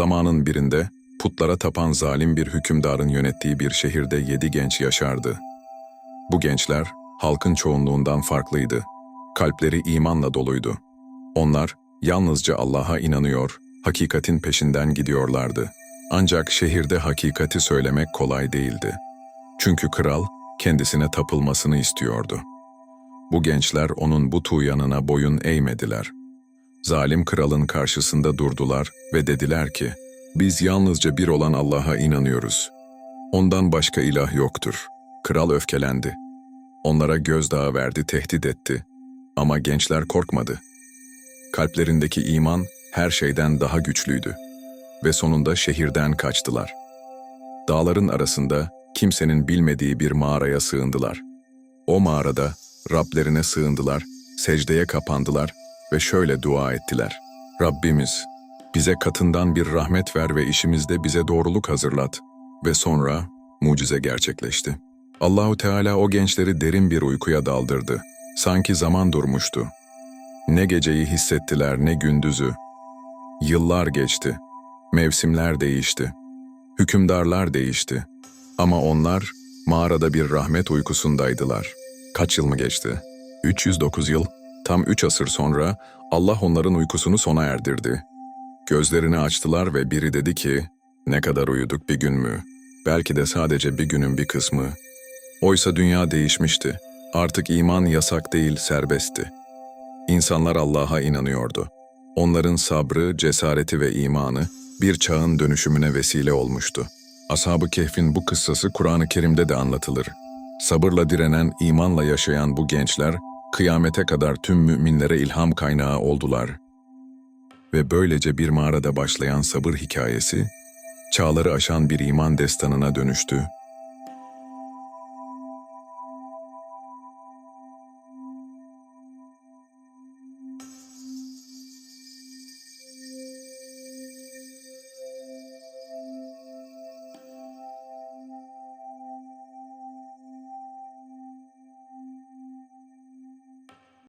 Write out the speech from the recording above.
Zamanın birinde putlara tapan zalim bir hükümdarın yönettiği bir şehirde yedi genç yaşardı. Bu gençler halkın çoğunluğundan farklıydı. Kalpleri imanla doluydu. Onlar yalnızca Allah'a inanıyor, hakikatin peşinden gidiyorlardı. Ancak şehirde hakikati söylemek kolay değildi. Çünkü kral kendisine tapılmasını istiyordu. Bu gençler onun bu tuğyanına boyun eğmediler. Zalim kralın karşısında durdular ve dediler ki, biz yalnızca bir olan Allah'a inanıyoruz. Ondan başka ilah yoktur. Kral öfkelendi. Onlara gözdağı verdi, tehdit etti. Ama gençler korkmadı. Kalplerindeki iman her şeyden daha güçlüydü. Ve sonunda şehirden kaçtılar. Dağların arasında kimsenin bilmediği bir mağaraya sığındılar. O mağarada Rablerine sığındılar, secdeye kapandılar ve şöyle dua ettiler. Rabbimiz, bize katından bir rahmet ver ve işimizde bize doğruluk hazırlat. Ve sonra mucize gerçekleşti. Allahu Teala o gençleri derin bir uykuya daldırdı. Sanki zaman durmuştu. Ne geceyi hissettiler ne gündüzü. Yıllar geçti. Mevsimler değişti. Hükümdarlar değişti. Ama onlar mağarada bir rahmet uykusundaydılar. Kaç yıl mı geçti? 309 yıl. Tam 3 asır sonra Allah onların uykusunu sona erdirdi. Gözlerini açtılar ve biri dedi ki, ne kadar uyuduk bir gün mü? Belki de sadece bir günün bir kısmı. Oysa dünya değişmişti. Artık iman yasak değil, serbestti. İnsanlar Allah'a inanıyordu. Onların sabrı, cesareti ve imanı bir çağın dönüşümüne vesile olmuştu. Ashab-ı Kehf'in bu kıssası Kur'an-ı Kerim'de de anlatılır. Sabırla direnen, imanla yaşayan bu gençler, kıyamete kadar tüm müminlere ilham kaynağı oldular. Ve böylece bir mağarada başlayan sabır hikayesi, çağları aşan bir iman destanına dönüştü